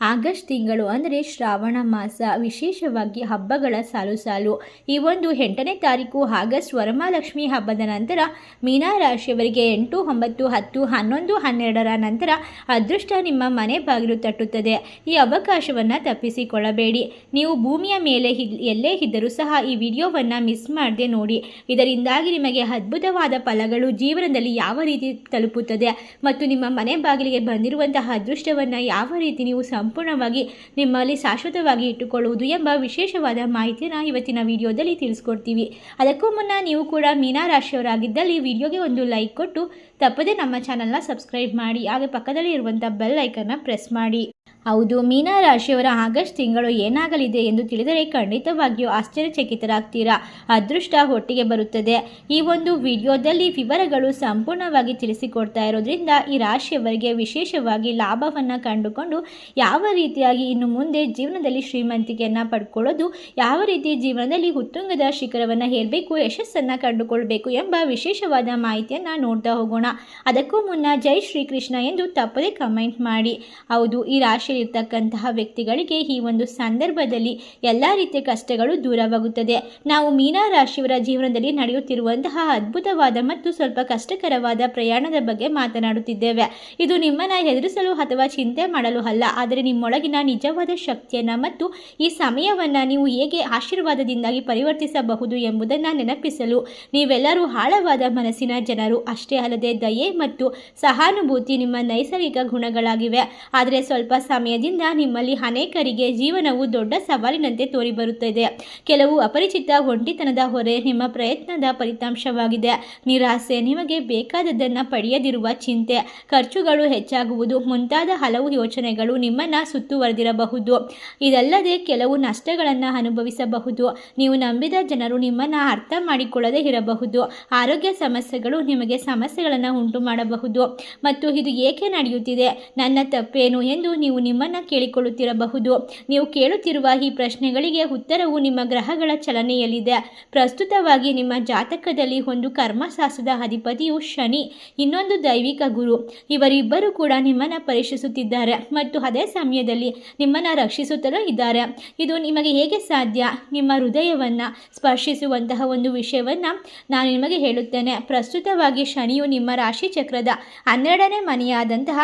August ತಿಂಗಳು ಅಂದರೆ ಶ್ರಾವಣ ಮಾಸ, ವಿಶೇಷವಾಗಿ ಹಬ್ಬಗಳ ಸಾಲು ಸಾಲು. ಈ ಒಂದು ಎಂಟನೇ ತಾರೀಕು ಆಗಸ್ಟ್ ವರಮಹಾಲಕ್ಷ್ಮಿ ಹಬ್ಬದ ನಂತರ ಮೀನಾ ರಾಶಿಯವರಿಗೆ ಎಂಟು, ಒಂಬತ್ತು, ಹತ್ತು, ಹನ್ನೊಂದು, ಹನ್ನೆರಡರ ನಂತರ ಅದೃಷ್ಟ ನಿಮ್ಮ ಮನೆ ಬಾಗಿಲು ತಟ್ಟುತ್ತದೆ. ಈ ಅವಕಾಶವನ್ನು ತಪ್ಪಿಸಿಕೊಳ್ಳಬೇಡಿ. ನೀವು ಭೂಮಿಯ ಮೇಲೆ ಎಲ್ಲೇ ಇದ್ದರೂ ಸಹ ಈ ವಿಡಿಯೋವನ್ನು ಮಿಸ್ ಮಾಡದೆ ನೋಡಿ. ಇದರಿಂದಾಗಿ ನಿಮಗೆ ಅದ್ಭುತವಾದ ಫಲಗಳು ಜೀವನದಲ್ಲಿ ಯಾವ ರೀತಿ ತಲುಪುತ್ತದೆ ಮತ್ತು ನಿಮ್ಮ ಮನೆ ಬಾಗಿಲಿಗೆ ಬಂದಿರುವಂತಹ ಅದೃಷ್ಟವನ್ನು ಯಾವ ರೀತಿ ನೀವು ಸಂಪೂರ್ಣವಾಗಿ ನಿಮ್ಮಲ್ಲಿ ಶಾಶ್ವತವಾಗಿ ಇಟ್ಟುಕೊಳ್ಳುವುದು ಎಂಬ ವಿಶೇಷವಾದ ಮಾಹಿತಿಯನ್ನು ಇವತ್ತಿನ ವಿಡಿಯೋದಲ್ಲಿ ತಿಳಿಸ್ಕೊಡ್ತೀವಿ. ಅದಕ್ಕೂ ಮುನ್ನ ನೀವು ಕೂಡ ಮೀನಾ ರಾಶಿಯವರಾಗಿದ್ದಲ್ಲಿ ವಿಡಿಯೋಗೆ ಒಂದು ಲೈಕ್ ಕೊಟ್ಟು ತಪ್ಪದೇ ನಮ್ಮ ಚಾನಲ್ನ ಸಬ್ಸ್ಕ್ರೈಬ್ ಮಾಡಿ, ಹಾಗೆ ಪಕ್ಕದಲ್ಲಿ ಇರುವಂಥ ಬೆಲ್ ಐಕನ್ನ ಪ್ರೆಸ್ ಮಾಡಿ. ಹೌದು, ಮೀನಾ ರಾಶಿಯವರ ಆಗಸ್ಟ್ ತಿಂಗಳು ಏನಾಗಲಿದೆ ಎಂದು ತಿಳಿದರೆ ಖಂಡಿತವಾಗಿಯೂ ಆಶ್ಚರ್ಯಚಕಿತರಾಗ್ತೀರಾ? ಅದೃಷ್ಟ ಒಟ್ಟಿಗೆ ಬರುತ್ತದೆ. ಈ ಒಂದು ವಿಡಿಯೋದಲ್ಲಿ ವಿವರಗಳು ಸಂಪೂರ್ಣವಾಗಿ ತಿಳಿಸಿಕೊಡ್ತಾ ಇರೋದ್ರಿಂದ ಈ ರಾಶಿಯವರಿಗೆ ವಿಶೇಷವಾಗಿ ಲಾಭವನ್ನು ಕಂಡುಕೊಂಡು ಯಾವ ರೀತಿಯಾಗಿ ಇನ್ನು ಮುಂದೆ ಜೀವನದಲ್ಲಿ ಶ್ರೀಮಂತಿಕೆಯನ್ನು ಪಡ್ಕೊಳ್ಳೋದು, ಯಾವ ರೀತಿ ಜೀವನದಲ್ಲಿ ಉತ್ತುಂಗದ ಶಿಖರವನ್ನು ಹೇರಬೇಕು, ಯಶಸ್ಸನ್ನು ಕಂಡುಕೊಳ್ಬೇಕು ಎಂಬ ವಿಶೇಷವಾದ ಮಾಹಿತಿಯನ್ನು ನೋಡ್ತಾ ಹೋಗೋಣ. ಅದಕ್ಕೂ ಮುನ್ನ ಜೈ ಶ್ರೀಕೃಷ್ಣ ಎಂದು ತಪ್ಪದೇ ಕಮೆಂಟ್ ಮಾಡಿ. ಹೌದು, ಈ ರಾಶಿಯಲ್ಲಿರ್ತಕ್ಕಂತಹ ವ್ಯಕ್ತಿಗಳಿಗೆ ಈ ಒಂದು ಸಂದರ್ಭದಲ್ಲಿ ಎಲ್ಲ ರೀತಿಯ ಕಷ್ಟಗಳು ದೂರವಾಗುತ್ತದೆ. ನಾವು ಮೀನಾ ರಾಶಿಯವರ ಜೀವನದಲ್ಲಿ ನಡೆಯುತ್ತಿರುವಂತಹ ಅದ್ಭುತವಾದ ಮತ್ತು ಸ್ವಲ್ಪ ಕಷ್ಟಕರವಾದ ಪ್ರಯಾಣದ ಬಗ್ಗೆ ಮಾತನಾಡುತ್ತಿದ್ದೇವೆ. ಇದು ನಿಮ್ಮನ್ನು ಎದುರಿಸಲು ಅಥವಾ ಚಿಂತೆ ಮಾಡಲು ಅಲ್ಲ, ಆದರೆ ನಿಮ್ಮೊಳಗಿನ ನಿಜವಾದ ಶಕ್ತಿಯನ್ನು ಮತ್ತು ಈ ಸಮಯವನ್ನು ನೀವು ಹೇಗೆ ಆಶೀರ್ವಾದದಿಂದಾಗಿ ಪರಿವರ್ತಿಸಬಹುದು ಎಂಬುದನ್ನು ನೆನಪಿಸಲು ನೀವೆಲ್ಲರೂ ಆಳವಾದ ಮನಸ್ಸಿನ ಜನರು. ಅಷ್ಟೇ ಅಲ್ಲದೆ ದಯೆ ಮತ್ತು ಸಹಾನುಭೂತಿ ನಿಮ್ಮ ನೈಸರ್ಗಿಕ ಗುಣಗಳಾಗಿವೆ. ಆದರೆ ಸ್ವಲ್ಪ ಸಮಯದಿಂದ ನಿಮ್ಮಲ್ಲಿ ಅನೇಕರಿಗೆ ಜೀವನವು ದೊಡ್ಡ ಸವಾಲಿನಂತೆ ತೋರಿಬರುತ್ತದೆ. ಕೆಲವು ಅಪರಿಚಿತ ಒಂಟಿತನದ ಹೊರೆ ನಿಮ್ಮ ಪ್ರಯತ್ನದ ಫಲಿತಾಂಶವಾಗಿದೆ. ನಿರಾಸೆ ನಿಮಗೆ ಬೇಕಾದದ್ದನ್ನು ಪಡೆಯದಿರುವ ಚಿಂತೆ, ಖರ್ಚುಗಳು ಹೆಚ್ಚಾಗುವುದು, ಮುಂತಾದ ಹಲವು ಯೋಚನೆಗಳು ನಿಮ್ಮನ್ನು ಸುತ್ತುವರೆದಿರಬಹುದು. ಇದಲ್ಲದೆ ಕೆಲವು ನಷ್ಟಗಳನ್ನು ಅನುಭವಿಸಬಹುದು. ನೀವು ನಂಬಿದ ಜನರು ನಿಮ್ಮನ್ನು ಅರ್ಥ ಮಾಡಿಕೊಳ್ಳದೇ ಇರಬಹುದು. ಆರೋಗ್ಯ ಸಮಸ್ಯೆಗಳು ನಿಮಗೆ ಸಮಸ್ಯೆಗಳನ್ನು ಉಂಟು ಮಾಡಬಹುದು ಮತ್ತು ಇದು ಏಕೆ ನಡೆಯುತ್ತಿದೆ? ನನ್ನ ತಪ್ಪೇನು? ಎಂದು ನೀವು ನಿಮ್ಮನ್ನು ಕೇಳಿಕೊಳ್ಳುತ್ತಿರಬಹುದು. ನೀವು ಕೇಳುತ್ತಿರುವ ಈ ಪ್ರಶ್ನೆಗಳಿಗೆ ಉತ್ತರವು ನಿಮ್ಮ ಗ್ರಹಗಳ ಚಲನೆಯಲ್ಲಿದೆ. ಪ್ರಸ್ತುತವಾಗಿ ನಿಮ್ಮ ಜಾತಕದಲ್ಲಿ ಒಂದು ಕರ್ಮಶಾಸ್ತ್ರದ ಅಧಿಪತಿಯು ಶನಿ, ಇನ್ನೊಂದು ದೈವಿಕ ಗುರು. ಇವರಿಬ್ಬರು ಕೂಡ ನಿಮ್ಮನ್ನು ಪರೀಕ್ಷಿಸುತ್ತಿದ್ದಾರೆ ಮತ್ತು ಅದೇ ಸಮಯದಲ್ಲಿ ನಿಮ್ಮನ್ನು ರಕ್ಷಿಸುತ್ತಲೂ ಇದ್ದಾರೆ. ಇದು ನಿಮಗೆ ಹೇಗೆ ಸಾಧ್ಯ? ನಿಮ್ಮ ಹೃದಯವನ್ನು ಸ್ಪರ್ಶಿಸುವಂತಹ ಒಂದು ವಿಷಯವನ್ನು ನಾನು ನಿಮಗೆ ಹೇಳುತ್ತೇನೆ. ಪ್ರಸ್ತುತವಾಗಿ ಶನಿಯು ನಿಮ್ಮ ರಾಶಿ ಚಕ್ರದ ಹನ್ನೆರಡನೇ ಮನೆಯಾದಂತಹ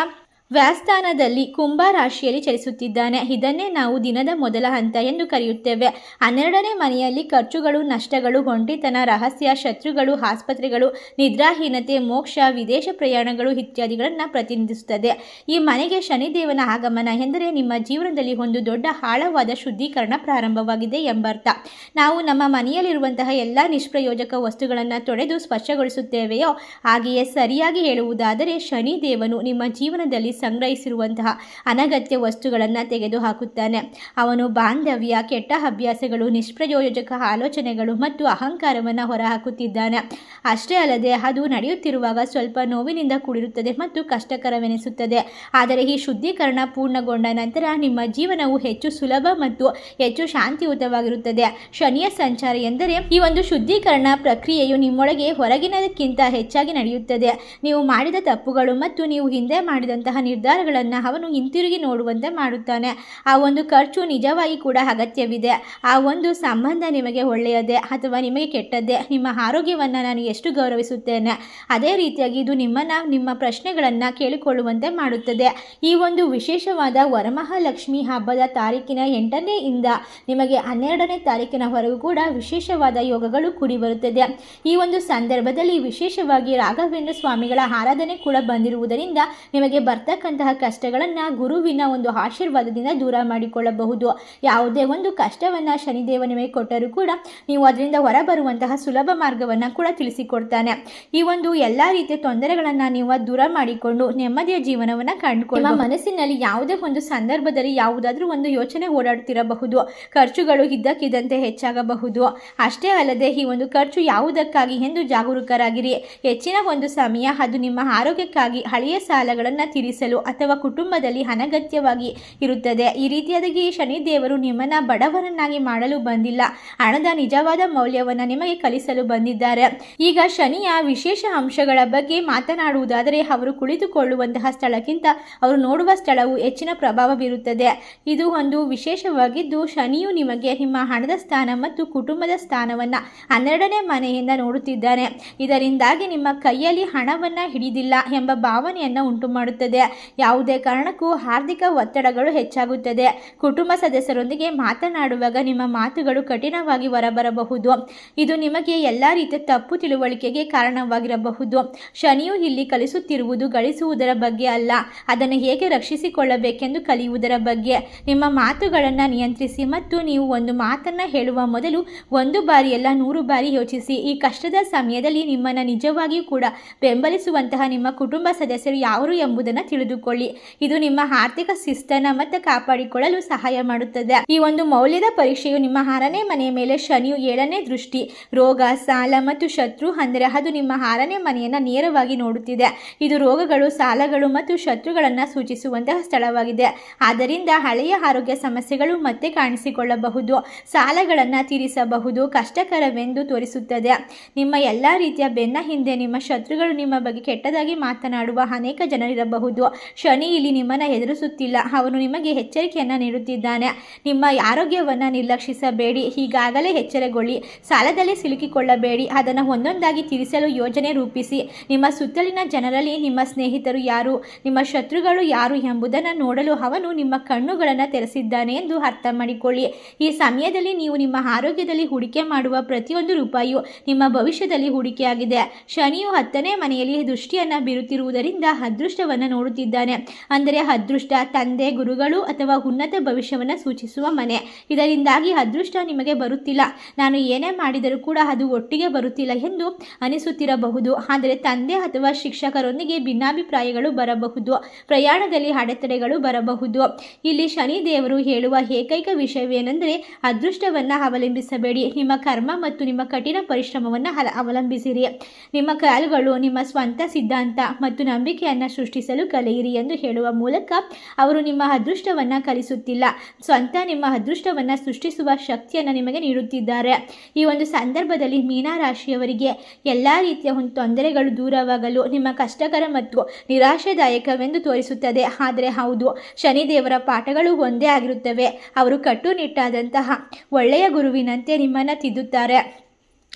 ವ್ಯಾಸ್ಥಾನದಲ್ಲಿ ಕುಂಭ ರಾಶಿಯಲ್ಲಿ ಚಲಿಸುತ್ತಿದ್ದಾನೆ. ಇದನ್ನೇ ನಾವು ದಿನದ ಮೊದಲ ಹಂತ ಎಂದು ಕರೆಯುತ್ತೇವೆ. ಹನ್ನೆರಡನೇ ಮನೆಯಲ್ಲಿ ಖರ್ಚುಗಳು, ನಷ್ಟಗಳು ಒಂಟಿತನ ರಹಸ್ಯ, ಶತ್ರುಗಳು, ಆಸ್ಪತ್ರೆಗಳು, ನಿದ್ರಾಹೀನತೆ, ಮೋಕ್ಷ, ವಿದೇಶ ಪ್ರಯಾಣಗಳು ಇತ್ಯಾದಿಗಳನ್ನು ಪ್ರತಿನಿಧಿಸುತ್ತದೆ. ಈ ಮನೆಗೆ ಶನಿದೇವನ ಆಗಮನ ಎಂದರೆ ನಿಮ್ಮ ಜೀವನದಲ್ಲಿ ಒಂದು ದೊಡ್ಡ ಆಳವಾದ ಶುದ್ಧೀಕರಣ ಪ್ರಾರಂಭವಾಗಿದೆ ಎಂಬರ್ಥ. ನಾವು ನಮ್ಮ ಮನೆಯಲ್ಲಿರುವಂತಹ ಎಲ್ಲ ನಿಷ್ಪ್ರಯೋಜಕ ವಸ್ತುಗಳನ್ನು ತೊಡೆದು ಸ್ವಚ್ಛಗೊಳಿಸುತ್ತೇವೆಯೋ? ಹಾಗೆಯೇ ಸರಿಯಾಗಿ ಹೇಳುವುದಾದರೆ ಶನಿದೇವನು ನಿಮ್ಮ ಜೀವನದಲ್ಲಿ ಸಂಗ್ರಹಿಸಿರುವಂತಹ ಅನಗತ್ಯ ವಸ್ತುಗಳನ್ನು ತೆಗೆದುಹಾಕುತ್ತಾನೆ. ಅವನು ಬಾಂಧವ್ಯ, ಕೆಟ್ಟ ಅಭ್ಯಾಸಗಳು, ನಿಷ್ಪ್ರಯೋಜಕ ಆಲೋಚನೆಗಳು ಮತ್ತು ಅಹಂಕಾರವನ್ನು ಹೊರಹಾಕುತ್ತಿದ್ದಾನೆ. ಅಷ್ಟೇ ಅಲ್ಲದೆ ಅದು ನಡೆಯುತ್ತಿರುವಾಗ ಸ್ವಲ್ಪ ನೋವಿನಿಂದ ಕೂಡಿರುತ್ತದೆ ಮತ್ತು ಕಷ್ಟಕರವೆನಿಸುತ್ತದೆ. ಆದರೆ ಈ ಶುದ್ಧೀಕರಣ ಪೂರ್ಣಗೊಂಡ ನಂತರ ನಿಮ್ಮ ಜೀವನವು ಹೆಚ್ಚು ಸುಲಭ ಮತ್ತು ಹೆಚ್ಚು ಶಾಂತಿಯುತವಾಗಿರುತ್ತದೆ. ಶನಿಯ ಸಂಚಾರ ಎಂದರೆ ಈ ಒಂದು ಶುದ್ಧೀಕರಣ ಪ್ರಕ್ರಿಯೆಯು ನಿಮ್ಮೊಳಗೆ ಹೊರಗಿನದಕ್ಕಿಂತ ಹೆಚ್ಚಾಗಿ ನಡೆಯುತ್ತದೆ. ನೀವು ಮಾಡಿದ ತಪ್ಪುಗಳು ಮತ್ತು ನೀವು ಹಿಂದೆ ಮಾಡಿದಂತಹ ನಿರ್ಧಾರಗಳನ್ನು ಅವನು ಹಿಂತಿರುಗಿ ನೋಡುವಂತೆ ಮಾಡುತ್ತಾನೆ. ಆ ಒಂದು ಖರ್ಚು ನಿಜವಾಗಿ ಕೂಡ ಅಗತ್ಯವಿದೆ. ಆ ಒಂದು ಸಂಬಂಧ ನಿಮಗೆ ಒಳ್ಳೆಯದೇ ಅಥವಾ ನಿಮಗೆ ಕೆಟ್ಟದ್ದೇ? ನಿಮ್ಮ ಆರೋಗ್ಯವನ್ನು ನಾನು ಎಷ್ಟು ಗೌರವಿಸುತ್ತೇನೆ? ಅದೇ ರೀತಿಯಾಗಿ ಇದು ನಿಮ್ಮನ್ನು, ನಿಮ್ಮ ಪ್ರಶ್ನೆಗಳನ್ನು ಕೇಳಿಕೊಳ್ಳುವಂತೆ ಮಾಡುತ್ತದೆ. ಈ ಒಂದು ವಿಶೇಷವಾದ ವರಮಹಾಲಕ್ಷ್ಮಿ ಹಬ್ಬದ ತಾರೀಕಿನ ಎಂಟನೇ ಇಂದ ನಿಮಗೆ ಹನ್ನೆರಡನೇ ತಾರೀಕಿನವರೆಗೂ ಕೂಡ ವಿಶೇಷವಾದ ಯೋಗಗಳು ಕೂಡಿ ಬರುತ್ತದೆ. ಈ ಒಂದು ಸಂದರ್ಭದಲ್ಲಿ ವಿಶೇಷವಾಗಿ ರಾಘವೇಂದ್ರ ಸ್ವಾಮಿಗಳ ಆರಾಧನೆ ಕೂಡ ಬಂದಿರುವುದರಿಂದ ನಿಮಗೆ ಬರ್ತಕ್ಕಂತಹ ಕಷ್ಟಗಳನ್ನು ಗುರುವಿನ ಒಂದು ಆಶೀರ್ವಾದದಿಂದ ದೂರ ಮಾಡಿಕೊಳ್ಳಬಹುದು. ಯಾವುದೇ ಒಂದು ಕಷ್ಟವನ್ನು ಶನಿದೇವ ನಿಮಗೆ ಕೊಟ್ಟರೂ ಕೂಡ ನೀವು ಅದರಿಂದ ಹೊರಬರುವಂತಹ ಸುಲಭ ಮಾರ್ಗವನ್ನು ಕೂಡ ತಿಳಿಸಿಕೊಡ್ತಾನೆ. ಈ ಒಂದು ಎಲ್ಲ ರೀತಿಯ ತೊಂದರೆಗಳನ್ನು ನೀವು ದೂರ ಮಾಡಿಕೊಂಡು ನೆಮ್ಮದಿಯ ಜೀವನವನ್ನು ಕಂಡುಕೊಳ್ಳುವ ಮನಸ್ಸಿನಲ್ಲಿ ಯಾವುದೇ ಒಂದು ಸಂದರ್ಭದಲ್ಲಿ ಯಾವುದಾದ್ರೂ ಒಂದು ಯೋಚನೆ ಓಡಾಡುತ್ತಿರಬಹುದು ಖರ್ಚುಗಳು ಇದ್ದಕ್ಕಿದ್ದಂತೆ ಹೆಚ್ಚಾಗಬಹುದು. ಅಷ್ಟೇ ಅಲ್ಲದೆ ಈ ಒಂದು ಖರ್ಚು ಯಾವುದಕ್ಕಾಗಿ ಎಂದು ಜಾಗರೂಕರಾಗಿರಿ. ಹೆಚ್ಚಿನ ಒಂದು ಸಮಯ ಅದು ನಿಮ್ಮ ಆರೋಗ್ಯಕ್ಕಾಗಿ ಹಳೆಯ ಸಾಲಗಳನ್ನು ತೀರಿಸಲು. ಅಥವಾ ಕುಟುಂಬದಲ್ಲಿ ಅನಗತ್ಯವಾಗಿ ಇರುತ್ತದೆ. ಈ ರೀತಿಯಾಗಿ ಶನಿದೇವರು ನಿಮ್ಮನ್ನ ಬಡವರನ್ನಾಗಿ ಮಾಡಲು ಬಂದಿಲ್ಲ. ಹಣದ ನಿಜವಾದ ಮೌಲ್ಯವನ್ನು ನಿಮಗೆ ಕಲಿಸಲು ಬಂದಿದ್ದಾರೆ. ಈಗ ಶನಿಯ ವಿಶೇಷ ಅಂಶಗಳ ಬಗ್ಗೆ ಮಾತನಾಡುವುದಾದರೆ ಅವರು ಕುಳಿತುಕೊಳ್ಳುವಂತಹ ಸ್ಥಳಕ್ಕಿಂತ ಅವರು ನೋಡುವ ಸ್ಥಳವು ಹೆಚ್ಚಿನ ಪ್ರಭಾವ ಬೀರುತ್ತದೆ ಇದು ಒಂದು ವಿಶೇಷವಾಗಿದ್ದು, ಶನಿಯು ನಿಮಗೆ ನಿಮ್ಮ ಹಣದ ಸ್ಥಾನ ಮತ್ತು ಕುಟುಂಬದ ಸ್ಥಾನವನ್ನು ಹನ್ನೆರಡನೇ ಮನೆಯಿಂದ ನೋಡುತ್ತಿದ್ದಾನೆ ಇದರಿಂದಾಗಿ ನಿಮ್ಮ ಕೈಯಲ್ಲಿ ಹಣವನ್ನು ಹಿಡಿದಿಲ್ಲ ಎಂಬ ಭಾವನೆಯನ್ನು ಉಂಟು ಮಾಡುತ್ತದೆ ಯಾವುದೇ ಕಾರಣಕ್ಕೂ ಆರ್ಥಿಕ ಒತ್ತಡಗಳು ಹೆಚ್ಚಾಗುತ್ತದೆ. ಕುಟುಂಬ ಸದಸ್ಯರೊಂದಿಗೆ ಮಾತನಾಡುವಾಗ ನಿಮ್ಮ ಮಾತುಗಳು ಕಠಿಣವಾಗಿ ಹೊರಬರಬಹುದು. ಇದು ನಿಮಗೆ ಎಲ್ಲ ರೀತಿಯ ತಪ್ಪು ತಿಳುವಳಿಕೆಗೆ ಕಾರಣವಾಗಿರಬಹುದು. ಶನಿಯು ಇಲ್ಲಿ ಕಲಿಸುತ್ತಿರುವುದು ಗಳಿಸುವುದರ ಬಗ್ಗೆ ಅಲ್ಲ. ಅದನ್ನು ಹೇಗೆ ರಕ್ಷಿಸಿಕೊಳ್ಳಬೇಕೆಂದು ಕಲಿಯುವುದರ ಬಗ್ಗೆ. ನಿಮ್ಮ ಮಾತುಗಳನ್ನು ನಿಯಂತ್ರಿಸಿ ಮತ್ತು ನೀವು ಒಂದು ಮಾತನ್ನು ಹೇಳುವ ಮೊದಲು ಒಂದು ಬಾರಿಯಲ್ಲ ನೂರು ಬಾರಿ ಯೋಚಿಸಿ. ಈ ಕಷ್ಟದ ಸಮಯದಲ್ಲಿ ನಿಮ್ಮನ್ನು ನಿಜವಾಗಿಯೂ ಕೂಡ ಬೆಂಬಲಿಸುವಂತಹ ನಿಮ್ಮ ಕುಟುಂಬ ಸದಸ್ಯರು ಯಾರು ಎಂಬುದನ್ನು ತಿಳಿದುಕೊಳ್ಳಿ. ಇದು ನಿಮ್ಮ ಆರ್ಥಿಕ ಶಿಸ್ತನ ಮತ್ತೆ ಕಾಪಾಡಿಕೊಳ್ಳಲು ಸಹಾಯ ಮಾಡುತ್ತದೆ. ಈ ಒಂದು ಮೌಲ್ಯದ ಪರೀಕ್ಷೆಯು ನಿಮ್ಮ ಆರನೇ ಮನೆಯ ಮೇಲೆ ಶನಿಯು ಏಳನೇ ದೃಷ್ಟಿ, ರೋಗ, ಸಾಲ ಮತ್ತು ಶತ್ರು ಅಂದರೆ ಅದು ನಿಮ್ಮ ಆರನೇ ಮನೆಯನ್ನು ನೇರವಾಗಿ ನೋಡುತ್ತಿದೆ. ಇದು ರೋಗಗಳು, ಸಾಲಗಳು ಮತ್ತು ಶತ್ರುಗಳನ್ನು ಸೂಚಿಸುವಂತಹ ಸ್ಥಳವಾಗಿದೆ. ಆದ್ದರಿಂದ ಹಳೆಯ ಆರೋಗ್ಯ ಸಮಸ್ಯೆಗಳು ಮತ್ತೆ ಕಾಣಿಸಿಕೊಳ್ಳಬಹುದು. ಸಾಲಗಳನ್ನು ತೀರಿಸಬಹುದು, ಕಷ್ಟಕರವೆಂದು ತೋರಿಸುತ್ತದೆ. ನಿಮ್ಮ ಎಲ್ಲ ರೀತಿಯ ಬೆನ್ನ ಹಿಂದೆ ನಿಮ್ಮ ಶತ್ರುಗಳು ನಿಮ್ಮ ಬಗ್ಗೆ ಕೆಟ್ಟದಾಗಿ ಮಾತನಾಡುವ ಅನೇಕ ಜನರಿರಬಹುದು. ಶನಿ ಇಲ್ಲಿ ನಿಮ್ಮನ್ನು ಎದುರಿಸುತ್ತಿಲ್ಲ. ಅವನು ನಿಮಗೆ ಎಚ್ಚರಿಕೆಯನ್ನು ನೀಡುತ್ತಿದ್ದಾನೆ. ನಿಮ್ಮ ಆರೋಗ್ಯವನ್ನು ನಿರ್ಲಕ್ಷಿಸಬೇಡಿ. ಈಗಾಗಲೇ ಎಚ್ಚರಗೊಳ್ಳಿ. ಸಾಲದಲ್ಲಿ ಸಿಲುಕಿಕೊಳ್ಳಬೇಡಿ. ಅದನ್ನು ಒಂದೊಂದಾಗಿ ತೀರಿಸಲು ಯೋಜನೆ ರೂಪಿಸಿ. ನಿಮ್ಮ ಸುತ್ತಲಿನ ಜನರಲ್ಲಿ ನಿಮ್ಮ ಸ್ನೇಹಿತರು ಯಾರು? ನಿಮ್ಮ ಶತ್ರುಗಳು ಯಾರು ಎಂಬುದನ್ನು ನೋಡಲು ಅವನು ನಿಮ್ಮ ಕಣ್ಣುಗಳನ್ನು ತೆರೆಸಿದ್ದಾನೆ ಎಂದು ಅರ್ಥ ಮಾಡಿಕೊಳ್ಳಿ ಈ ಸಮಯದಲ್ಲಿ ನೀವು ನಿಮ್ಮ ಆರೋಗ್ಯದಲ್ಲಿ ಹೂಡಿಕೆ ಮಾಡುವ ಪ್ರತಿಯೊಂದು ರೂಪಾಯಿಯು ನಿಮ್ಮ ಭವಿಷ್ಯದಲ್ಲಿ ಹೂಡಿಕೆಯಾಗಿದೆ. ಶನಿಯು ಹತ್ತನೇ ಮನೆಯಲ್ಲಿ ದೃಷ್ಟಿಯನ್ನು ಬೀರುತ್ತಿರುವುದರಿಂದ ಅದೃಷ್ಟವನ್ನು ನೋಡುತ್ತಿದ್ದಾನೆ ಅಂದರೆ ಅದೃಷ್ಟ ತಂದೆ ಗುರುಗಳು ಅಥವಾ ಉನ್ನತ ಭವಿಷ್ಯವನ್ನು ಸೂಚಿಸುವ ಮನೆ. ಇದರಿಂದಾಗಿ ಅದೃಷ್ಟ ನಿಮಗೆ ಬರುತ್ತಿಲ್ಲ. ನಾನು ಏನೇ ಮಾಡಿದರೂ ಕೂಡ ಅದು ಒಟ್ಟಿಗೆ ಬರುತ್ತಿಲ್ಲ ಎಂದು ಅನಿಸುತ್ತಿರಬಹುದು. ಆದರೆ ತಂದೆ ಅಥವಾ ಶಿಕ್ಷಕರೊಂದಿಗೆ ಭಿನ್ನಾಭಿಪ್ರಾಯಗಳು ಬರಬಹುದು. ಪ್ರಯಾಣದಲ್ಲಿ ಅಡೆತಡೆಗಳು ಬರಬಹುದು. ಇಲ್ಲಿ ಶನಿ ದೇವರು ಹೇಳುವ ಏಕೈಕ ವಿಷಯವೇನೆಂದರೆ ಅದೃಷ್ಟವನ್ನು ಅವಲಂಬಿಸಬೇಡಿ. ನಿಮ್ಮ ಕರ್ಮ ಮತ್ತು ನಿಮ್ಮ ಕಠಿಣ ಪರಿಶ್ರಮವನ್ನು ಅವಲಂಬಿಸಿರಿ. ನಿಮ್ಮ ಕಾಲುಗಳು ನಿಮ್ಮ ಸ್ವಂತ ಸಿದ್ಧಾಂತ ಮತ್ತು ನಂಬಿಕೆಯನ್ನು ಸೃಷ್ಟಿಸಲು ಕಲಿಯಿರಿ ಎಂದು ಹೇಳುವ ಮೂಲಕ ಅವರು ನಿಮ್ಮ ಅದೃಷ್ಟವನ್ನು ಕಲಿಸುತ್ತಿಲ್ಲ. ಸ್ವಂತ ನಿಮ್ಮ ಅದೃಷ್ಟವನ್ನು ಸೃಷ್ಟಿಸುವ ಶಕ್ತಿಯನ್ನು ನಿಮಗೆ ನೀಡುತ್ತಿದ್ದಾರೆ. ಈ ಒಂದು ಸಂದರ್ಭದಲ್ಲಿ ಮೀನ ರಾಶಿಯವರಿಗೆ ಎಲ್ಲ ರೀತಿಯ ಒಂದು ತೊಂದರೆಗಳು ದೂರವಾಗಲು ನಿಮ್ಮ ಕಷ್ಟಕರ ಮತ್ತು ನಿರಾಶಾದಾಯಕವೆಂದು ತೋರಿಸುತ್ತದೆ. ಆದರೆ ಹೌದು, ಶನಿದೇವರ ಪಾಠಗಳು ಒಂದೇ ಆಗಿರುತ್ತವೆ. ಅವರು ಕಟ್ಟುನಿಟ್ಟಾದಂತಹ ಒಳ್ಳೆಯ ಗುರುವಿನಂತೆ ನಿಮ್ಮನ್ನು ತಿದ್ದುತ್ತಾರೆ.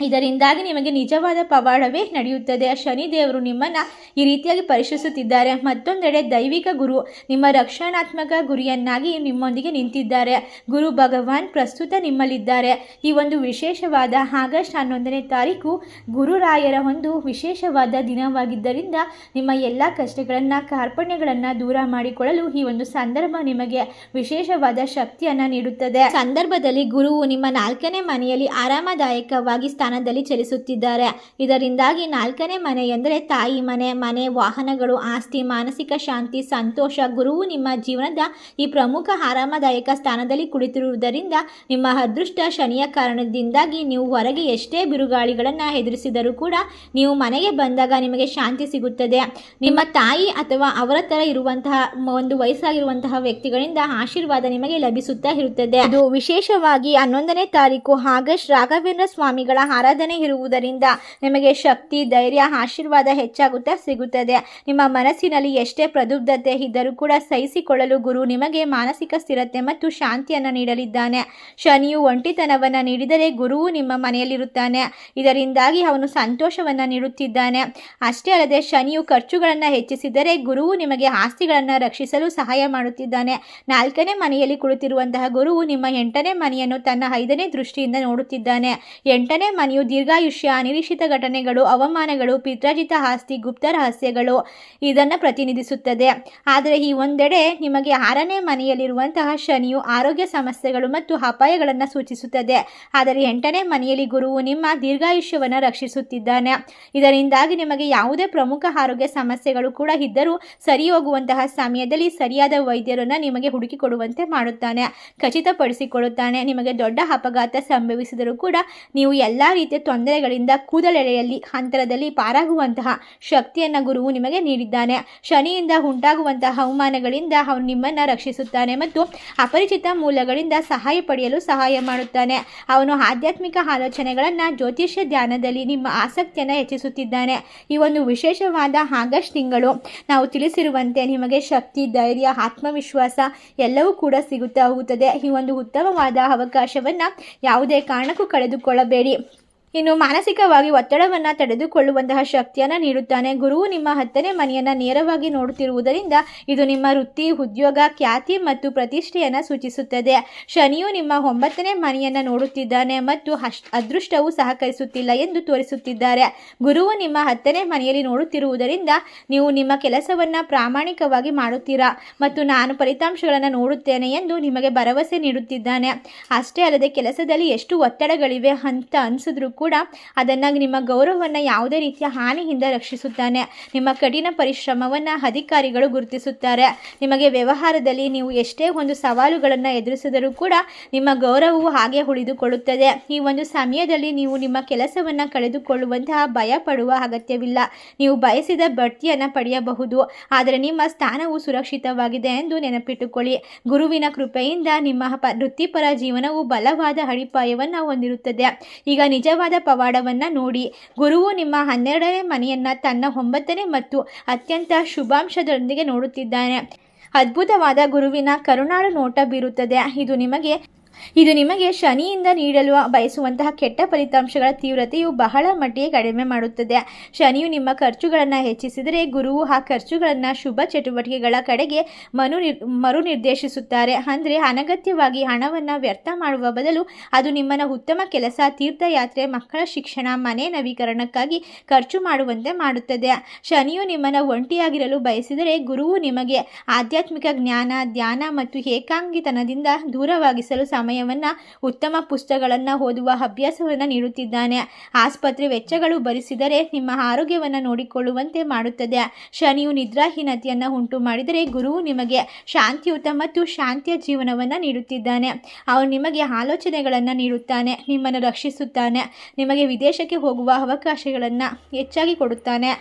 ಇದರಿಂದಾಗಿ ನಿಮಗೆ ನಿಜವಾದ ಪವಾಡವೇ ನಡೆಯುತ್ತದೆ. ಶನಿದೇವರು ನಿಮ್ಮನ್ನು ಈ ರೀತಿಯಾಗಿ ಪರೀಕ್ಷಿಸುತ್ತಿದ್ದಾರೆ. ಮತ್ತೊಂದೆಡೆ ದೈವಿಕ ಗುರು ನಿಮ್ಮ ರಕ್ಷಣಾತ್ಮಕ ಗುರಿಯನ್ನಾಗಿ ನಿಮ್ಮೊಂದಿಗೆ ನಿಂತಿದ್ದಾರೆ. ಗುರು ಭಗವಾನ್ ಪ್ರಸ್ತುತ ನಿಮ್ಮಲ್ಲಿದ್ದಾರೆ. ಈ ಒಂದು ವಿಶೇಷವಾದ ಆಗಸ್ಟ್ ಹನ್ನೊಂದನೇ ತಾರೀಕು ಗುರುರಾಯರ ಒಂದು ವಿಶೇಷವಾದ ದಿನವಾಗಿದ್ದರಿಂದ ನಿಮ್ಮ ಎಲ್ಲ ಕಷ್ಟಗಳನ್ನು, ಕಾರ್ಪಣ್ಯಗಳನ್ನು ದೂರ ಮಾಡಿಕೊಳ್ಳಲು ಈ ಒಂದು ಸಂದರ್ಭ ನಿಮಗೆ ವಿಶೇಷವಾದ ಶಕ್ತಿಯನ್ನು ನೀಡುತ್ತದೆ. ಸಂದರ್ಭದಲ್ಲಿ ಗುರುವು ನಿಮ್ಮ ನಾಲ್ಕನೇ ಮನೆಯಲ್ಲಿ ಆರಾಮದಾಯಕವಾಗಿ ಸ್ಥಾನದಲ್ಲಿ ಚಲಿಸುತ್ತಿದ್ದಾರೆ. ಇದರಿಂದಾಗಿ ನಾಲ್ಕನೇ ಮನೆ ಎಂದರೆ ತಾಯಿ ಮನೆ ಮನೆ, ವಾಹನಗಳು, ಆಸ್ತಿ, ಮಾನಸಿಕ ಶಾಂತಿ, ಸಂತೋಷ, ಗುರುವು ನಿಮ್ಮ ಜೀವನದ ಈ ಪ್ರಮುಖ ಆರಾಮದಾಯಕ ಸ್ಥಾನದಲ್ಲಿ ಕುಳಿತಿರುವುದರಿಂದ ನಿಮ್ಮ ಅದೃಷ್ಟ ಶನಿಯ ಕಾರಣದಿಂದಾಗಿ ನೀವು ಹೊರಗೆ ಎಷ್ಟೇ ಬಿರುಗಾಳಿಗಳನ್ನು ಎದುರಿಸಿದರೂ ಕೂಡ ನೀವು ಮನೆಗೆ ಬಂದಾಗ ನಿಮಗೆ ಶಾಂತಿ ಸಿಗುತ್ತದೆ. ನಿಮ್ಮ ತಾಯಿ ಅಥವಾ ಅವರ ಥರ ಇರುವಂತಹ ಒಂದು ವಯಸ್ಸಾಗಿರುವಂತಹ ವ್ಯಕ್ತಿಗಳಿಂದ ಆಶೀರ್ವಾದ ನಿಮಗೆ ಲಭಿಸುತ್ತಾ ಇರುತ್ತದೆ. ಅದು ವಿಶೇಷವಾಗಿ ಹನ್ನೊಂದನೇ ತಾರೀಕು ಆಗಸ್ಟ್ ರಾಘವೇಂದ್ರ ಸ್ವಾಮಿಗಳ ಆರಾಧನೆ ಇರುವುದರಿಂದ ನಿಮಗೆ ಶಕ್ತಿ, ಧೈರ್ಯ, ಆಶೀರ್ವಾದ ಹೆಚ್ಚಾಗುತ್ತಾ ಸಿಗುತ್ತದೆ. ನಿಮ್ಮ ಮನಸ್ಸಿನಲ್ಲಿ ಎಷ್ಟೇ ಪ್ರದುಬ್ಧತೆ ಇದ್ದರೂ ಕೂಡ ಸಹಿಸಿಕೊಳ್ಳಲು ಗುರು ನಿಮಗೆ ಮಾನಸಿಕ ಸ್ಥಿರತೆ ಮತ್ತು ಶಾಂತಿಯನ್ನು ನೀಡಲಿದ್ದಾನೆ. ಶನಿಯು ಒಂಟಿತನವನ್ನು ನೀಡಿದರೆ ಗುರುವು ನಿಮ್ಮ ಮನೆಯಲ್ಲಿರುತ್ತಾನೆ. ಇದರಿಂದಾಗಿ ಅವನು ಸಂತೋಷವನ್ನು ನೀಡುತ್ತಿದ್ದಾನೆ. ಅಷ್ಟೇ ಅಲ್ಲದೆ ಶನಿಯು ಖರ್ಚುಗಳನ್ನು ಹೆಚ್ಚಿಸಿದರೆ ಗುರುವು ನಿಮಗೆ ಆಸ್ತಿಗಳನ್ನು ರಕ್ಷಿಸಲು ಸಹಾಯ ಮಾಡುತ್ತಿದ್ದಾನೆ. ನಾಲ್ಕನೇ ಮನೆಯಲ್ಲಿ ಕುಳಿತಿರುವಂತಹ ಗುರುವು ನಿಮ್ಮ ಎಂಟನೇ ಮನೆಯನ್ನು ತನ್ನ ಐದನೇ ದೃಷ್ಟಿಯಿಂದ ನೋಡುತ್ತಿದ್ದಾನೆ. ಎಂಟನೇ ಮನೆಯು ದೀರ್ಘಾಯುಷ್ಯ, ಅನಿರೀಕ್ಷಿತ ಘಟನೆಗಳು, ಅವಮಾನಗಳು ಪಿತ್ರಾಜಿತ ಆಸ್ತಿ, ಗುಪ್ತ ರಹಸ್ಯಗಳು ಇದನ್ನು ಪ್ರತಿನಿಧಿಸುತ್ತದೆ. ಆದರೆ ಈ ಒಂದೆಡೆ ನಿಮಗೆ ಆರನೇ ಮನೆಯಲ್ಲಿರುವಂತಹ ಶನಿಯು ಆರೋಗ್ಯ ಸಮಸ್ಯೆಗಳು ಮತ್ತು ಅಪಾಯಗಳನ್ನು ಸೂಚಿಸುತ್ತದೆ. ಆದರೆ ಎಂಟನೇ ಮನೆಯಲ್ಲಿ ಗುರುವು ನಿಮ್ಮ ದೀರ್ಘಾಯುಷ್ಯವನ್ನು ರಕ್ಷಿಸುತ್ತಿದ್ದಾನೆ. ಇದರಿಂದಾಗಿ ನಿಮಗೆ ಯಾವುದೇ ಪ್ರಮುಖ ಆರೋಗ್ಯ ಸಮಸ್ಯೆಗಳು ಕೂಡ ಇದ್ದರೂ ಸರಿ ಹೋಗುವಂತಹ ಸಮಯದಲ್ಲಿ ಸರಿಯಾದ ವೈದ್ಯರನ್ನು ನಿಮಗೆ ಹುಡುಕಿಕೊಡುವಂತೆ ಮಾಡುತ್ತಾನೆ. ಖಚಿತಪಡಿಸಿಕೊಳ್ಳುತ್ತಾನೆ. ನಿಮಗೆ ದೊಡ್ಡ ಅಪಘಾತ ಸಂಭವಿಸಿದರೂ ಕೂಡ ನೀವು ಎಲ್ಲ ರೀತಿಯ ತೊಂದರೆಗಳಿಂದ ಕೂದಲೆಳೆಯಲ್ಲಿ ಅಂತರದಲ್ಲಿ ಪಾರಾಗುವಂತಹ ಶಕ್ತಿಯನ್ನು ಗುರುವು ನಿಮಗೆ ನೀಡಿದ್ದಾನೆ. ಶನಿಯಿಂದ ಉಂಟಾಗುವಂತಹ ಅವಮಾನಗಳಿಂದ ಅವನು ನಿಮ್ಮನ್ನು ರಕ್ಷಿಸುತ್ತಾನೆ ಮತ್ತು ಅಪರಿಚಿತ ಮೂಲಗಳಿಂದ ಸಹಾಯ ಪಡೆಯಲು ಸಹಾಯ ಮಾಡುತ್ತಾನೆ. ಅವನು ಆಧ್ಯಾತ್ಮಿಕ ಆಲೋಚನೆಗಳನ್ನು ಜ್ಯೋತಿಷ್ಯ ಧ್ಯಾನದಲ್ಲಿ ನಿಮ್ಮ ಆಸಕ್ತಿಯನ್ನು ಹೆಚ್ಚಿಸುತ್ತಿದ್ದಾನೆ. ಈ ಒಂದು ವಿಶೇಷವಾದ ಆಗಸ್ಟ್ ತಿಂಗಳು ನಾವು ತಿಳಿಸಿರುವಂತೆ ನಿಮಗೆ ಶಕ್ತಿ, ಧೈರ್ಯ, ಆತ್ಮವಿಶ್ವಾಸ ಎಲ್ಲವೂ ಕೂಡ ಸಿಗುತ್ತಾ ಹೋಗುತ್ತದೆ. ಈ ಒಂದು ಉತ್ತಮವಾದ ಅವಕಾಶವನ್ನು ಯಾವುದೇ ಕಾರಣಕ್ಕೂ ಕಳೆದುಕೊಳ್ಳಬೇಡಿ. ಇನ್ನು ಮಾನಸಿಕವಾಗಿ ಒತ್ತಡವನ್ನು ತಡೆದುಕೊಳ್ಳುವಂತಹ ಶಕ್ತಿಯನ್ನು ನೀಡುತ್ತಾನೆ. ಗುರುವು ನಿಮ್ಮ ಹತ್ತನೇ ಮನೆಯನ್ನು ನೇರವಾಗಿ ನೋಡುತ್ತಿರುವುದರಿಂದ ಇದು ನಿಮ್ಮ ವೃತ್ತಿ, ಉದ್ಯೋಗ, ಖ್ಯಾತಿ ಮತ್ತು ಪ್ರತಿಷ್ಠೆಯನ್ನು ಸೂಚಿಸುತ್ತದೆ. ಶನಿಯು ನಿಮ್ಮ ಒಂಬತ್ತನೇ ಮನೆಯನ್ನು ನೋಡುತ್ತಿದ್ದಾನೆ ಮತ್ತು ಅದೃಷ್ಟವು ಸಹಕರಿಸುತ್ತಿಲ್ಲ ಎಂದು ತೋರಿಸುತ್ತಿದ್ದಾರೆ. ಗುರುವು ನಿಮ್ಮ ಹತ್ತನೇ ಮನೆಯಲ್ಲಿ ನೋಡುತ್ತಿರುವುದರಿಂದ ನೀವು ನಿಮ್ಮ ಕೆಲಸವನ್ನು ಪ್ರಾಮಾಣಿಕವಾಗಿ ಮಾಡುತ್ತೀರಾ ಮತ್ತು ನಾನು ಫಲಿತಾಂಶಗಳನ್ನು ನೋಡುತ್ತೇನೆ ಎಂದು ನಿಮಗೆ ಭರವಸೆ ನೀಡುತ್ತಿದ್ದಾನೆ. ಅಷ್ಟೇ ಅಲ್ಲದೆ ಕೆಲಸದಲ್ಲಿ ಎಷ್ಟು ಒತ್ತಡಗಳಿವೆ ಅಂತ ಅನಿಸಿದ್ರು ಕೂಡ ಅದನ್ನು ನಿಮ್ಮ ಗೌರವವನ್ನು ಯಾವುದೇ ರೀತಿಯ ಹಾನಿಯಿಂದ ರಕ್ಷಿಸುತ್ತಾನೆ. ನಿಮ್ಮ ಕಠಿಣ ಪರಿಶ್ರಮವನ್ನು ಅಧಿಕಾರಿಗಳು ಗುರುತಿಸುತ್ತಾರೆ. ನಿಮಗೆ ವ್ಯವಹಾರದಲ್ಲಿ ನೀವು ಎಷ್ಟೇ ಒಂದು ಸವಾಲುಗಳನ್ನು ಎದುರಿಸಿದರೂ ಕೂಡ ನಿಮ್ಮ ಗೌರವವು ಹಾಗೆ ಉಳಿದುಕೊಳ್ಳುತ್ತದೆ. ಈ ಒಂದು ಸಮಯದಲ್ಲಿ ನೀವು ನಿಮ್ಮ ಕೆಲಸವನ್ನು ಕಳೆದುಕೊಳ್ಳುವಂತಹ ಭಯ ಪಡುವ ಅಗತ್ಯವಿಲ್ಲ. ನೀವು ಬಯಸಿದ ಬಡ್ತಿಯನ್ನು ಪಡೆಯಬಹುದು. ಆದರೆ ನಿಮ್ಮ ಸ್ಥಾನವು ಸುರಕ್ಷಿತವಾಗಿದೆ ಎಂದು ನೆನಪಿಟ್ಟುಕೊಳ್ಳಿ. ಗುರುವಿನ ಕೃಪೆಯಿಂದ ನಿಮ್ಮ ವೃತ್ತಿಪರ ಜೀವನವು ಬಲವಾದ ಅಡಿಪಾಯವನ್ನು ಹೊಂದಿರುತ್ತದೆ. ಈಗ ನಿಜವಾದ ಪವಾಡವನ್ನು ನೋಡಿ ಗುರುವು ನಿಮ್ಮ ಹನ್ನೆರಡನೇ ಮನೆಯನ್ನು ತನ್ನ ಒಂಬತ್ತನೇ ಮತ್ತು ಅತ್ಯಂತ ಶುಭಾಂಶದೊಂದಿಗೆ ನೋಡುತ್ತಿದ್ದಾನೆ. ಅದ್ಭುತವಾದ ಗುರುವಿನ ಕರುಣಾಳು ನೋಟ ಬೀರುತ್ತದೆ. ಇದು ನಿಮಗೆ ಇದು ನಿಮಗೆ ಶನಿಯಿಂದ ನೀಡಲು ಬಯಸುವಂತಹ ಕೆಟ್ಟ ಫಲಿತಾಂಶಗಳ ತೀವ್ರತೆಯು ಬಹಳ ಮಟ್ಟಿಗೆ ಕಡಿಮೆ ಮಾಡುತ್ತದೆ. ಶನಿಯು ನಿಮ್ಮ ಖರ್ಚುಗಳನ್ನು ಹೆಚ್ಚಿಸಿದರೆ ಗುರುವು ಆ ಖರ್ಚುಗಳನ್ನು ಶುಭ ಚಟುವಟಿಕೆಗಳ ಕಡೆಗೆ ಮನು ಮರು ನಿರ್ದೇಶಿಸುತ್ತಾರೆ. ಅಂದರೆ ಅನಗತ್ಯವಾಗಿ ಹಣವನ್ನು ವ್ಯರ್ಥ ಮಾಡುವ ಬದಲು ಅದು ನಿಮ್ಮನ್ನು ಉತ್ತಮ ಕೆಲಸ, ತೀರ್ಥಯಾತ್ರೆ, ಮಕ್ಕಳ ಶಿಕ್ಷಣ, ಮನೆ ನವೀಕರಣಕ್ಕಾಗಿ ಖರ್ಚು ಮಾಡುವಂತೆ ಮಾಡುತ್ತದೆ. ಶನಿಯು ನಿಮ್ಮನ್ನು ಒಂಟಿಯಾಗಿರಲು ಬಯಸಿದರೆ ಗುರುವು ನಿಮಗೆ ಆಧ್ಯಾತ್ಮಿಕ ಜ್ಞಾನ, ಧ್ಯಾನ ಮತ್ತು ಏಕಾಂಗಿತನದಿಂದ ದೂರವಾಗಿಸಲು ಸಮಯವನ್ನು ಉತ್ತಮ ಪುಸ್ತಕಗಳನ್ನು ಓದುವ ಅಭ್ಯಾಸವನ್ನು ನೀಡುತ್ತಿದ್ದಾನೆ. ಆಸ್ಪತ್ರೆ ವೆಚ್ಚಗಳು ಭರಿಸಿದರೆ ನಿಮ್ಮ ಆರೋಗ್ಯವನ್ನು ನೋಡಿಕೊಳ್ಳುವಂತೆ ಮಾಡುತ್ತದೆ. ಶನಿಯು ನಿದ್ರಾಹೀನತೆಯನ್ನು ಉಂಟು ಮಾಡಿದರೆ ಗುರುವು ನಿಮಗೆ ಶಾಂತಿಯುತ ಮತ್ತು ಶಾಂತಿಯ ಜೀವನವನ್ನು ನೀಡುತ್ತಿದ್ದಾನೆ. ಅವನು ನಿಮಗೆ ಆಲೋಚನೆಗಳನ್ನು ನೀಡುತ್ತಾನೆ, ನಿಮ್ಮನ್ನು ರಕ್ಷಿಸುತ್ತಾನೆ, ನಿಮಗೆ ವಿದೇಶಕ್ಕೆ ಹೋಗುವ ಅವಕಾಶಗಳನ್ನು ಹೆಚ್ಚಾಗಿ ಕೊಡುತ್ತಾನೆ.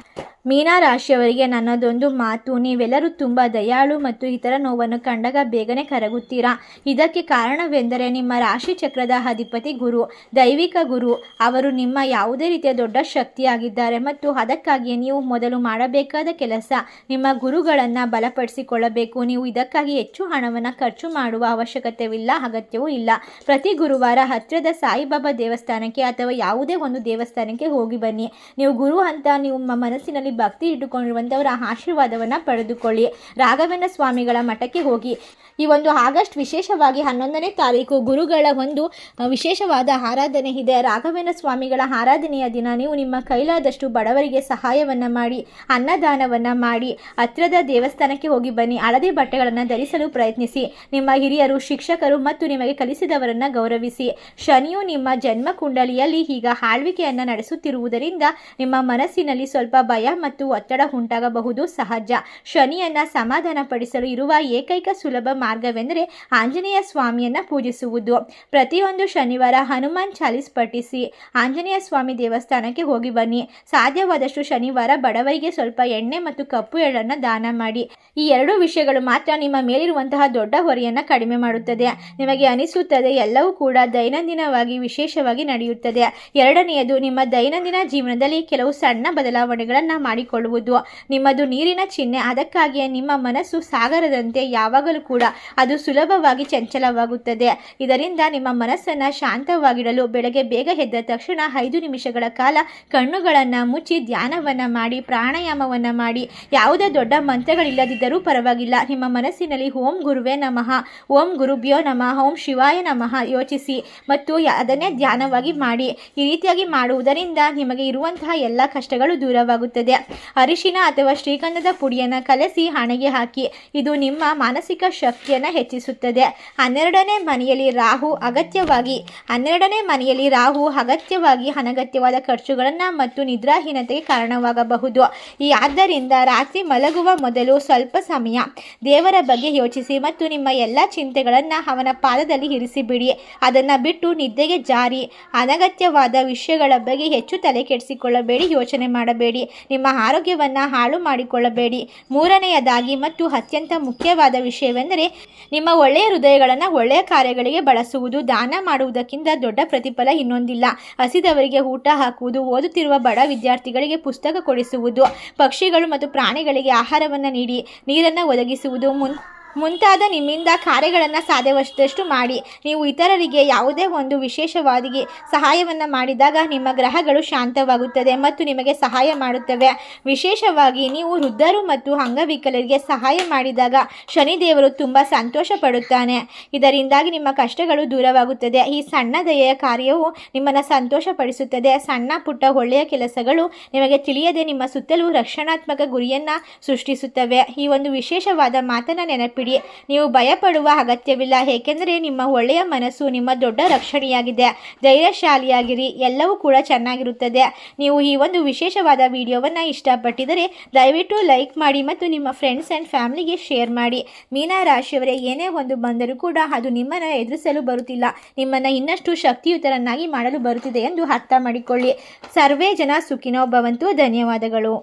ಮೀನ ರಾಶಿಯವರಿಗೆ ನನ್ನದೊಂದು ಮಾತು, ನೀವೆಲ್ಲರೂ ತುಂಬ ದಯಾಳು ಮತ್ತು ಇತರ ನೋವನ್ನು ಕಂಡಾಗ ಬೇಗನೆ ಕರಗುತ್ತೀರಾ? ಇದಕ್ಕೆ ಕಾರಣವೆಂದರೆ ನಿಮ್ಮ ರಾಶಿ ಚಕ್ರದ ಅಧಿಪತಿ ಗುರು, ದೈವಿಕ ಗುರು. ಅವರು ನಿಮ್ಮ ಯಾವುದೇ ರೀತಿಯ ದೊಡ್ಡ ಶಕ್ತಿಯಾಗಿದ್ದಾರೆ ಮತ್ತು ಅದಕ್ಕಾಗಿಯೇ ನೀವು ಮೊದಲು ಮಾಡಬೇಕಾದ ಕೆಲಸ, ನಿಮ್ಮ ಗುರುಗಳನ್ನು ಬಲಪಡಿಸಿಕೊಳ್ಳಬೇಕು. ನೀವು ಇದಕ್ಕಾಗಿ ಹೆಚ್ಚು ಹಣವನ್ನು ಖರ್ಚು ಮಾಡುವ ಅವಶ್ಯಕತೆವಿಲ್ಲ, ಅಗತ್ಯವೂ ಇಲ್ಲ. ಪ್ರತಿ ಗುರುವಾರ ಹತ್ತಿರದ ಸಾಯಿಬಾಬಾ ದೇವಸ್ಥಾನಕ್ಕೆ ಅಥವಾ ಯಾವುದೇ ಒಂದು ದೇವಸ್ಥಾನಕ್ಕೆ ಹೋಗಿ ಬನ್ನಿ. ನೀವು ಗುರು ಅಂತ ನಿಮ್ಮ ಮನಸ್ಸಿನಲ್ಲಿ ಭಕ್ತಿ ಇಟ್ಟುಕೊಂಡಿರುವಂಥವರ ಆಶೀರ್ವಾದವನ್ನು ಪಡೆದುಕೊಳ್ಳಿ. ರಾಘವೇಂದ್ರ ಸ್ವಾಮಿಗಳ ಮಠಕ್ಕೆ ಹೋಗಿ. ಈ ಒಂದು ಆಗಸ್ಟ್ ವಿಶೇಷವಾಗಿ ಹನ್ನೊಂದನೇ ತಾರೀಕು ಗುರುಗಳ ಒಂದು ವಿಶೇಷವಾದ ಆರಾಧನೆ ಇದೆ. ರಾಘವೇಂದ್ರ ಸ್ವಾಮಿಗಳ ಆರಾಧನೆಯ ದಿನ ನೀವು ನಿಮ್ಮ ಕೈಲಾದಷ್ಟು ಬಡವರಿಗೆ ಸಹಾಯವನ್ನು ಮಾಡಿ, ಅನ್ನದಾನವನ್ನು ಮಾಡಿ, ಹತ್ತಿರದ ದೇವಸ್ಥಾನಕ್ಕೆ ಹೋಗಿ ಬನ್ನಿ. ಹಳದಿ ಬಟ್ಟೆಗಳನ್ನು ಧರಿಸಲು ಪ್ರಯತ್ನಿಸಿ. ನಿಮ್ಮ ಹಿರಿಯರು, ಶಿಕ್ಷಕರು ಮತ್ತು ನಿಮಗೆ ಕಲಿಸಿದವರನ್ನು ಗೌರವಿಸಿ. ಶನಿಯು ನಿಮ್ಮ ಜನ್ಮ ಕುಂಡಲಿಯಲ್ಲಿ ಈಗ ಆಳ್ವಿಕೆಯನ್ನು ನಡೆಸುತ್ತಿರುವುದರಿಂದ ನಿಮ್ಮ ಮನಸ್ಸಿನಲ್ಲಿ ಸ್ವಲ್ಪ ಭಯ ಮತ್ತು ಒತ್ತಡ ಉಂಟಾಗಬಹುದು. ಸಹಜ. ಶನಿಯನ್ನ ಸಮಾಧಾನಪಡಿಸಲು ಇರುವ ಏಕೈಕ ಸುಲಭ ಮಾರ್ಗವೆಂದರೆ ಆಂಜನೇಯ ಸ್ವಾಮಿಯನ್ನ ಪೂಜಿಸುವುದು. ಪ್ರತಿಯೊಂದು ಶನಿವಾರ ಹನುಮಾನ್ ಚಾಲಿಸ್ ಪಠಿಸಿ ಆಂಜನೇಯ ಸ್ವಾಮಿ ದೇವಸ್ಥಾನಕ್ಕೆ ಹೋಗಿ ಬನ್ನಿ. ಸಾಧ್ಯವಾದಷ್ಟು ಶನಿವಾರ ಬಡವರಿಗೆ ಸ್ವಲ್ಪ ಎಣ್ಣೆ ಮತ್ತು ಕಪ್ಪು ಎಳ್ಳನ್ನು ದಾನ ಮಾಡಿ. ಈ ಎರಡು ವಿಷಯಗಳು ಮಾತ್ರ ನಿಮ್ಮ ಮೇಲಿರುವಂತಹ ದೊಡ್ಡ ಹೊರೆಯನ್ನು ಕಡಿಮೆ ಮಾಡುತ್ತದೆ. ನಿಮಗೆ ಅನಿಸುತ್ತದೆ ಎಲ್ಲವೂ ಕೂಡ ದೈನಂದಿನವಾಗಿ ವಿಶೇಷವಾಗಿ ನಡೆಯುತ್ತದೆ. ಎರಡನೆಯದು, ನಿಮ್ಮ ದೈನಂದಿನ ಜೀವನದಲ್ಲಿ ಕೆಲವು ಸಣ್ಣ ಬದಲಾವಣೆಗಳನ್ನು ಮಾಡಿಕೊಳ್ಳುವುದು. ನಿಮ್ಮದು ನೀರಿನ ಚಿಹ್ನೆ, ಅದಕ್ಕಾಗಿಯೇ ನಿಮ್ಮ ಮನಸ್ಸು ಸಾಗರದಂತೆ ಯಾವಾಗಲೂ ಕೂಡ ಅದು ಸುಲಭವಾಗಿ ಚಂಚಲವಾಗುತ್ತದೆ. ಇದರಿಂದ ನಿಮ್ಮ ಮನಸ್ಸನ್ನು ಶಾಂತವಾಗಿಡಲು ಬೆಳಗ್ಗೆ ಬೇಗ ಎದ್ದ ತಕ್ಷಣ ಐದು ನಿಮಿಷಗಳ ಕಾಲ ಕಣ್ಣುಗಳನ್ನು ಮುಚ್ಚಿ ಧ್ಯಾನವನ್ನು ಮಾಡಿ, ಪ್ರಾಣಾಯಾಮವನ್ನು ಮಾಡಿ. ಯಾವುದೇ ದೊಡ್ಡ ಮಂತ್ರಗಳಿಲ್ಲದಿದ್ದರೂ ಪರವಾಗಿಲ್ಲ. ನಿಮ್ಮ ಮನಸ್ಸಿನಲ್ಲಿ ಓಂ ಗುರುವೇ ನಮಃ. ಓಂ ಗುರುಭ್ಯೋ ನಮಃ. ಓಂ ಶಿವಾಯ ನಮಃ. ಯೋಚಿಸಿ ಮತ್ತು ಅದನ್ನೇ ಧ್ಯಾನವಾಗಿ ಮಾಡಿ. ಈ ರೀತಿಯಾಗಿ ಮಾಡುವುದರಿಂದ ನಿಮಗೆ ಇರುವಂತಹ ಎಲ್ಲ ಕಷ್ಟಗಳು ದೂರವಾಗುತ್ತದೆ. ಅರಿಶಿನ ಅಥವಾ ಶ್ರೀಗಂಧದ ಪುಡಿಯನ್ನು ಕಲಸಿ ಹಣೆಗೆ ಹಾಕಿ ಇದು ನಿಮ್ಮ ಮಾನಸಿಕ ಶಕ್ತಿಯನ್ನು ಹೆಚ್ಚಿಸುತ್ತದೆ. ಹನ್ನೆರಡನೇ ಮನೆಯಲ್ಲಿ ರಾಹು ಅಗತ್ಯವಾಗಿ, ಹನ್ನೆರಡನೇ ಮನೆಯಲ್ಲಿ ರಾಹು ಅಗತ್ಯವಾಗಿ ಅನಗತ್ಯವಾದ ಖರ್ಚುಗಳನ್ನು ಮತ್ತು ನಿದ್ರಾಹೀನತೆಗೆ ಕಾರಣವಾಗಬಹುದು. ಈ ಆದ್ದರಿಂದ ರಾತ್ರಿ ಮಲಗುವ ಮೊದಲು ಸ್ವಲ್ಪ ಸಮಯ ದೇವರ ಬಗ್ಗೆ ಯೋಚಿಸಿ ಮತ್ತು ನಿಮ್ಮ ಎಲ್ಲ ಚಿಂತೆಗಳನ್ನು ಅವನ ಪಾದದಲ್ಲಿ ಇರಿಸಿಬಿಡಿ. ಅದನ್ನು ಬಿಟ್ಟು ನಿದ್ದೆಗೆ ಜಾರಿ, ಅನಗತ್ಯವಾದ ವಿಷಯಗಳ ಬಗ್ಗೆ ಹೆಚ್ಚು ತಲೆ ಕೆಡಿಸಿಕೊಳ್ಳಬೇಡಿ, ಯೋಚನೆ ಮಾಡಬೇಡಿ. ನಿಮ್ಮ ಆರೋಗ್ಯವನ್ನು ಹಾಳು ಮಾಡಿಕೊಳ್ಳಬೇಡಿ. ಮೂರನೆಯದಾಗಿ ಮತ್ತು ಅತ್ಯಂತ ಮುಖ್ಯವಾದ ವಿಷಯವೆಂದರೆ ನಿಮ್ಮ ಒಳ್ಳೆಯ ಹೃದಯಗಳನ್ನು ಒಳ್ಳೆಯ ಕಾರ್ಯಗಳಿಗೆ ಬಳಸುವುದು. ದಾನ ಮಾಡುವುದಕ್ಕಿಂತ ದೊಡ್ಡ ಪ್ರತಿಫಲ ಇನ್ನೊಂದಿಲ್ಲ. ಹಸಿದವರಿಗೆ ಊಟ ಹಾಕುವುದು, ಓದುತ್ತಿರುವ ಬಡ ವಿದ್ಯಾರ್ಥಿಗಳಿಗೆ ಪುಸ್ತಕ ಕೊಡಿಸುವುದು, ಪಕ್ಷಿಗಳು ಮತ್ತು ಪ್ರಾಣಿಗಳಿಗೆ ಆಹಾರವನ್ನು ನೀಡಿ, ನೀರನ್ನು ಒದಗಿಸುವುದು, ಮುನ್ ಮುಂತಾದ ನಿಮ್ಮಿಂದ ಕಾರ್ಯಗಳನ್ನು ಸಾಧ್ಯವಷ್ಟು ಮಾಡಿ, ನೀವು ಇತರರಿಗೆ ಯಾವುದೇ ಒಂದು ವಿಶೇಷವಾಗಿ ಸಹಾಯವನ್ನು ಮಾಡಿದಾಗ ನಿಮ್ಮ ಗ್ರಹಗಳು ಶಾಂತವಾಗುತ್ತದೆ ಮತ್ತು ನಿಮಗೆ ಸಹಾಯ ಮಾಡುತ್ತವೆ. ವಿಶೇಷವಾಗಿ ನೀವು ವೃದ್ಧರು ಮತ್ತು ಅಂಗವಿಕಲರಿಗೆ ಸಹಾಯ ಮಾಡಿದಾಗ ಶನಿದೇವರು ತುಂಬ ಸಂತೋಷ ಪಡುತ್ತಾನೆ ಇದರಿಂದಾಗಿ ನಿಮ್ಮ ಕಷ್ಟಗಳು ದೂರವಾಗುತ್ತದೆ. ಈ ಸಣ್ಣ ದಯೆಯ ಕಾರ್ಯವು ನಿಮ್ಮನ್ನು ಸಂತೋಷಪಡಿಸುತ್ತದೆ. ಸಣ್ಣ ಪುಟ್ಟ ಒಳ್ಳೆಯ ಕೆಲಸಗಳು ನಿಮಗೆ ತಿಳಿಯದೆ ನಿಮ್ಮ ಸುತ್ತಲೂ ರಕ್ಷಣಾತ್ಮಕ ಗುರಿಯನ್ನು ಸೃಷ್ಟಿಸುತ್ತವೆ. ಈ ಒಂದು ವಿಶೇಷವಾದ ಮಾತನ್ನು ನೆನಪಿಡಿ. ನೀವು ಭಯಪಡುವ ಅಗತ್ಯವಿಲ್ಲ, ಏಕೆಂದರೆ ನಿಮ್ಮ ಒಳ್ಳೆಯ ಮನಸ್ಸು ನಿಮ್ಮ ದೊಡ್ಡ ರಕ್ಷಣೆಯಾಗಿದೆ. ಧೈರ್ಯಶಾಲಿಯಾಗಿರಿ, ಎಲ್ಲವೂ ಕೂಡ ಚೆನ್ನಾಗಿರುತ್ತದೆ. ನೀವು ಈ ಒಂದು ವಿಶೇಷವಾದ ವಿಡಿಯೋವನ್ನು ಇಷ್ಟಪಟ್ಟಿದರೆ ದಯವಿಟ್ಟು ಲೈಕ್ ಮಾಡಿ ಮತ್ತು ನಿಮ್ಮ ಫ್ರೆಂಡ್ಸ್ ಆ್ಯಂಡ್ ಫ್ಯಾಮಿಲಿಗೆ ಶೇರ್ ಮಾಡಿ. ಮೀನಾ ರಾಶಿಯವರೇ, ಏನೇ ಒಂದು ಬಂದರೂ ಕೂಡ ಅದು ನಿಮ್ಮನ್ನು ಎದುರಿಸಲು ಬರುತ್ತಿಲ್ಲ. ನಿಮ್ಮನ್ನು ಇನ್ನಷ್ಟು ಶಕ್ತಿಯುತರನ್ನಾಗಿ ಮಾಡಲು ಬರುತ್ತಿದೆ ಎಂದು ಅರ್ಥ ಮಾಡಿಕೊಳ್ಳಿ. ಸರ್ವೇ ಜನ ಸುಖಿನೋ ಭವಂತು. ಧನ್ಯವಾದಗಳು.